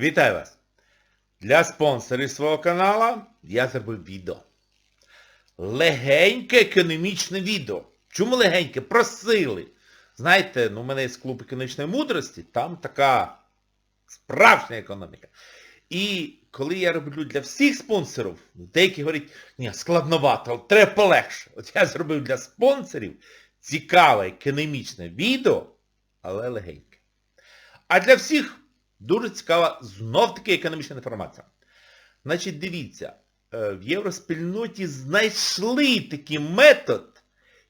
Вітаю вас! Для спонсорів свого каналу я зробив відео. Легеньке економічне відео. Чому легеньке? Просили. Знаєте, ну, у мене є клуб економічної мудрості, там така справжня економіка. І коли я роблю для всіх спонсорів, деякі говорять, ні, складновато, треба полегше. От я зробив для спонсорів цікаве економічне відео, але легеньке. А для всіх дуже цікава знов-таки економічна інформація. Значить, дивіться, е, в євроспільноті знайшли такий метод,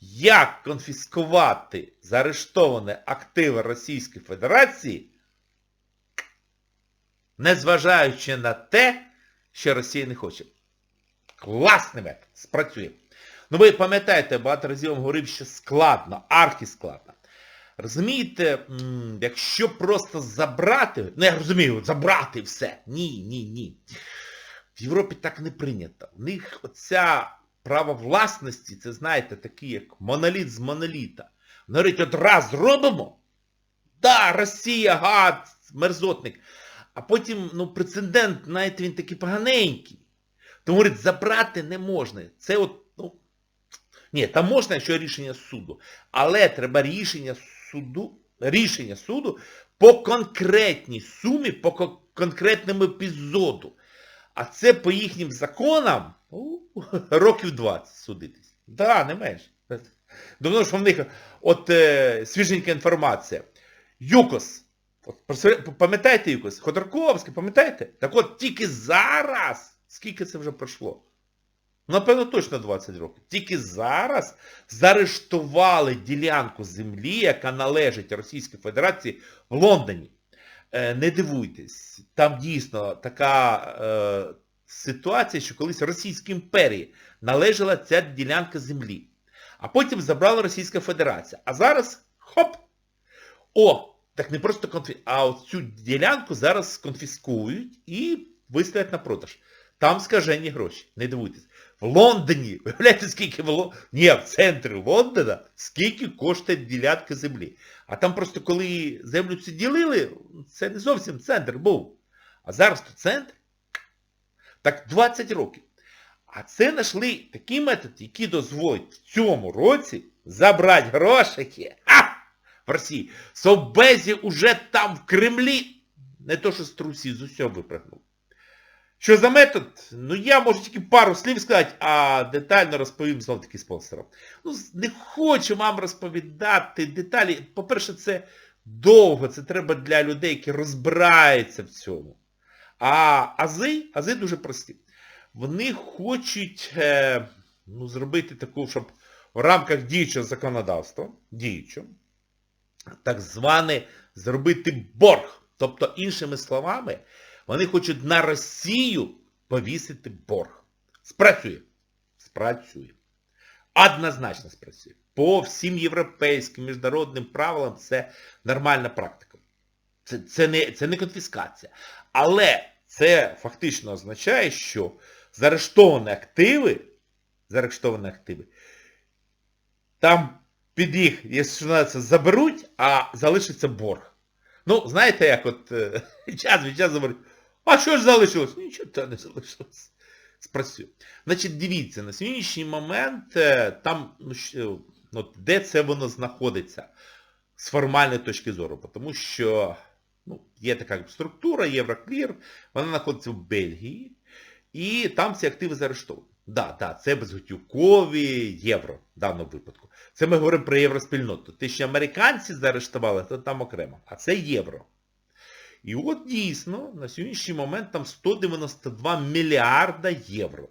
як конфіскувати заарештовані активи Російської Федерації, незважаючи на те, що Росія не хоче. Класний метод, спрацює. Ну ви пам'ятаєте, багато разів вам говорив, що складно, архіскладно. Розумієте, якщо просто забрати, ну я розумію, забрати все. Ні, ні, ні. В Європі так не прийнято. У них оця право власності, це знаєте, такий як моноліт з моноліта. Вони говорять, от раз зробимо, да, Росія, гад, мерзотник. А потім, ну, прецедент, знаєте, він такий поганенький. Тому, говорить, забрати не можна. Це от, ну, ні, там можна, якщо рішення суду. Але треба рішення суду, рішення суду по конкретній сумі, по конкретному епізоду. А це по їхнім законам років 20 судитись. Да, не менше. Тому що в них от е, свіженька інформація. ЮКОС. Пам'ятаєте ЮКОС? Ходорковський, пам'ятаєте? Так от тільки зараз, скільки це вже пройшло? Напевно, точно 20 років. Тільки зараз заарештували ділянку землі, яка належить Російській Федерації в Лондоні. Е, не дивуйтесь, там дійсно така е, ситуація, що колись Російській імперії належала ця ділянка землі. А потім забрала Російська Федерація. А зараз хоп! О! Так не просто конфі... а цю ділянку зараз конфіскують і виставлять на продаж. Там скажені гроші, не дивуйтесь. В Лондоні, уявляєте, скільки в Лондоні, ні, в центрі Лондона, скільки коштує ділянка землі. А там просто коли землю цю ділили, це не зовсім центр був. А зараз то центр. Так 20 років. А це знайшли такий метод, який дозволить в цьому році забрати грошики. Ха! В Росії. Совбезі уже там в Кремлі, не то що з трусів, з усього випрыгнув. Що за метод? Ну я можу тільки пару слів сказати, а детально розповім знов таки спонсорам. Ну, не хочу вам розповідати деталі. По-перше, це довго, це треба для людей, які розбираються в цьому. А ази, ази дуже прості. Вони хочуть е, ну, зробити таку, щоб в рамках діючого законодавства, діючого, так зване зробити борг. Тобто, іншими словами, вони хочуть на Росію повісити борг. Спрацює. Спрацює. Однозначно спрацює. По всім європейським міжнародним правилам це нормальна практика. Це, це, не, це не конфіскація. Але це фактично означає, що заарештовані активи, заарештовані активи, там під їх, якщо заберуть, а залишиться борг. Ну, знаєте, як от е, час від часу говорять, а що ж залишилось? Нічого не залишилось. Спрацює. Значить, дивіться, на сьогоднішній момент е, там, ну, що, ну, де це воно знаходиться з формальної точки зору, тому що ну, є така структура, Євроклір, вона знаходиться в Бельгії, і там ці активи заарештовані. Да, да, це безготівкові євро в даному випадку. Це ми говоримо про євроспільноту. Те, що американці заарештували, це там окремо. А це євро. І от дійсно, на сьогоднішній момент там 192 мільярда євро.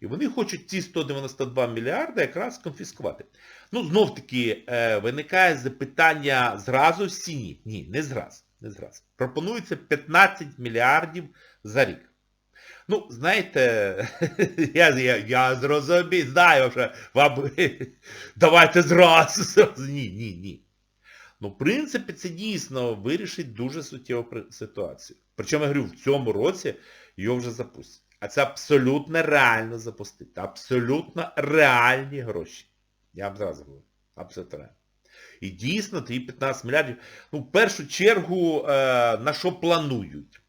І вони хочуть ці 192 мільярда якраз конфіскувати. Ну, знов таки, е, виникає запитання зразу всі ні. Ні, не зразу. Не зразу. Пропонується 15 мільярдів за рік. Ну, знаєте, я, я, я зрозумію, знаю, що вам давайте зразу. Ні, ні, ні. Ну, в принципі, це дійсно вирішить дуже суттєву ситуацію. Причому, я говорю, в цьому році його вже запустять. А це абсолютно реально запустити. Абсолютно реальні гроші. Я вам зразу говорю. Абсолютно реально. І дійсно, ті 15 мільярдів, ну, в першу чергу, е, на що планують?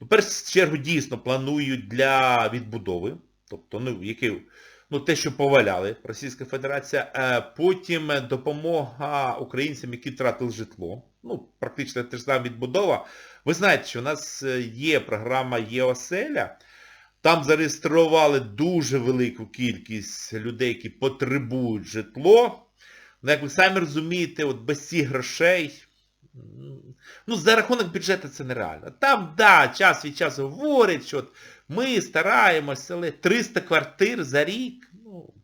В першу чергу дійсно планують для відбудови, тобто, ну, які, ну, те, що поваляли Російська Федерація, е, потім е, допомога українцям, які втратили житло, ну, практично те ж саме відбудова. Ви знаєте, що у нас е, є програма ЄОСЕЛЯ, там зареєстрували дуже велику кількість людей, які потребують житло. Ну, як ви самі розумієте, от без цих грошей, ну, за рахунок бюджету це нереально. Там, да, час від часу говорять, що от ми стараємося, але 300 квартир за рік, ну,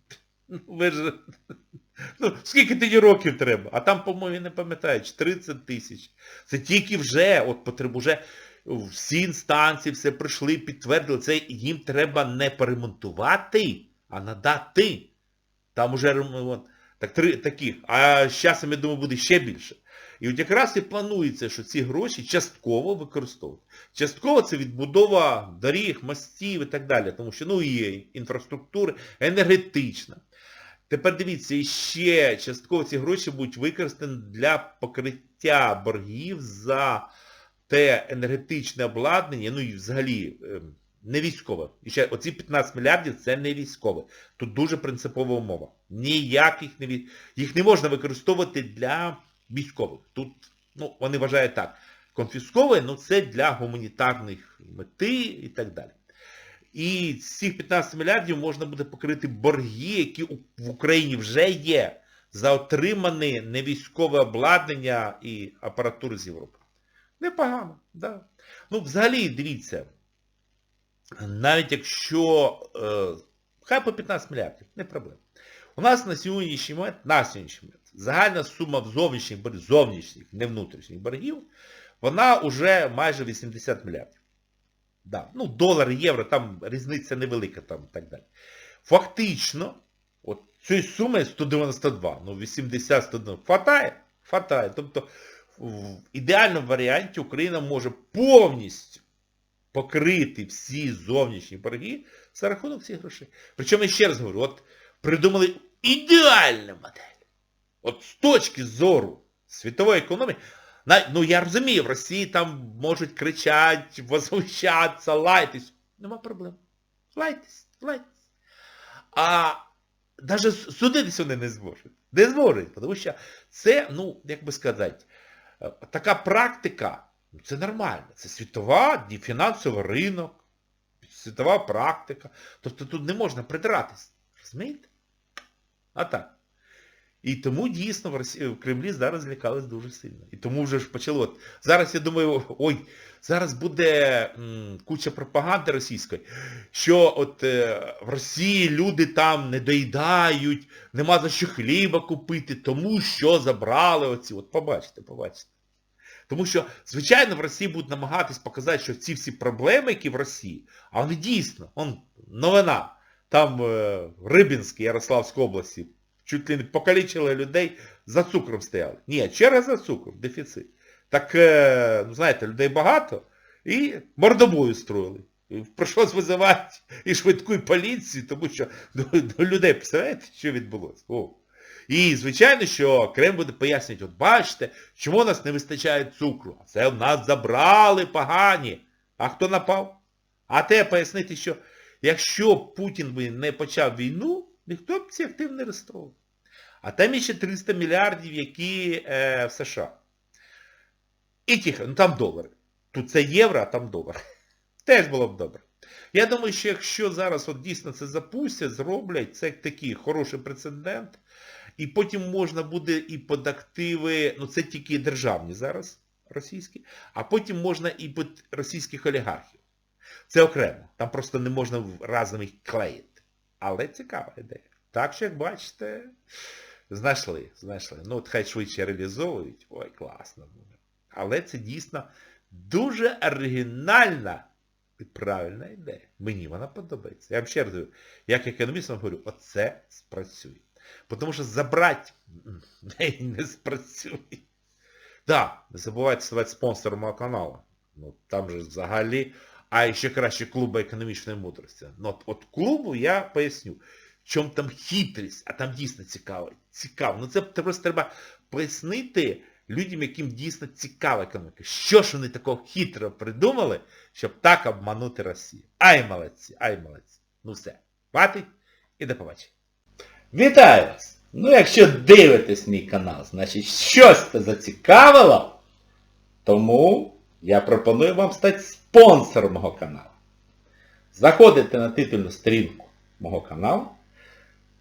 ну, ви ж, ну, скільки тоді років треба? А там, по-моєму, не пам'ятаю, 30 тисяч. Це тільки вже, от потребу, вже всі інстанції все прийшли, підтвердили, це їм треба не поремонтувати, а надати. Там уже ремонт. Так, три таких. А з часом, я думаю, буде ще більше. І от якраз і планується, що ці гроші частково використовують. Частково це відбудова доріг, мостів і так далі, тому що ну є інфраструктура енергетична. Тепер дивіться, ще частково ці гроші будуть використані для покриття боргів за те енергетичне обладнання, ну і взагалі ем, не військове. І ще оці 15 мільярдів це не військове. Тут дуже принципова умова. Ніяких не від... Їх не можна використовувати для військових. Тут, ну, вони вважають так, конфіскове, ну це для гуманітарних мети і так далі. І з цих 15 мільярдів можна буде покрити борги, які в Україні вже є за отримане невійськове обладнання і апаратуру з Європи. Непогано, да. Ну, взагалі, дивіться, навіть якщо, е, хай по 15 мільярдів, не проблема. У нас на сьогоднішній момент, на сьогоднішній момент, загальна сума зовнішніх боргів, зовнішніх, не внутрішніх боргів, вона вже майже 80 мільярдів. Да. Ну, долар, євро, там різниця невелика там так далі. Фактично, от цієї суми 192, ну 80, 192, хватає? Хватає. Тобто, в ідеальному варіанті Україна може повністю покрити всі зовнішні борги за рахунок цих грошей. Причому я ще раз говорю, от придумали ідеальну модель. От з точки зору світової економіки, ну я розумію, в Росії там можуть кричати, возмущатися, лайтесь. Нема проблем. Лайтесь, лайтесь. А навіть судитися вони не зможуть. Не зможуть, тому що це, ну, як би сказати, е, така практика, ну, це нормально. Це світова, фінансовий ринок, світова практика. Тобто тут не можна придиратись. Розумієте? А так. І тому дійсно в, Росії, в Кремлі зараз злякались дуже сильно. І тому вже ж почало. От, зараз я думаю, ой, зараз буде м, куча пропаганди російської, що от е, в Росії люди там не доїдають, нема за що хліба купити, тому що забрали оці. От побачите, побачите. Тому що, звичайно, в Росії будуть намагатись показати, що ці всі проблеми, які в Росії, а вони дійсно, он, новина, там е, в Рибінській, Ярославській області, чуть ли не покалічили людей, за цукром стояли. Ні, черга за цукром, дефіцит. Так, е, ну знаєте, людей багато, і мордобою строїли. Прийшлось визивати і швидку, і поліцію, тому що до, до людей, представляєте, що відбулося? О. І, звичайно, що Кремль буде пояснювати, от бачите, чому нас не вистачає цукру? Це в нас забрали погані. А хто напав? А те пояснити, що якщо Путін би не почав війну, ніхто б ці активи не реєстрував. А там ще 300 мільярдів, які е, в США. І тихо, ну там долари. Тут це євро, а там долар. Теж було б добре. Я думаю, що якщо зараз от дійсно це запустять, зроблять, це такий хороший прецедент. І потім можна буде і під активи, ну це тільки державні зараз, російські, а потім можна і під російських олігархів. Це окремо. Там просто не можна разом їх клеїти. Але цікава ідея. Так що, як бачите, знайшли, знайшли. Ну от хай швидше реалізовують. Ой, класно буде. Але це дійсно дуже оригінальна і правильна ідея. Мені вона подобається. Я вам ще раз говорю, як економіст вам говорю, оце спрацює. Тому що забрати не спрацює. Так, не забувайте ставати спонсором мого каналу. Ну, там же взагалі, а ще краще клубу економічної мудрості. Ну, от, от клубу я поясню, в чому там хитрість, а там дійсно цікаво. Цікаво. Ну це просто треба пояснити, людям, яким дійсно цікава економіка. Що ж вони такого хитро придумали, щоб так обманути Росію? Ай молодці, ай молодці. Ну все, хватить і до побачення. Вітаю вас! Ну якщо дивитесь мій канал, значить щось це зацікавило, тому я пропоную вам стати спонсором мого каналу. Заходите на титульну сторінку мого каналу,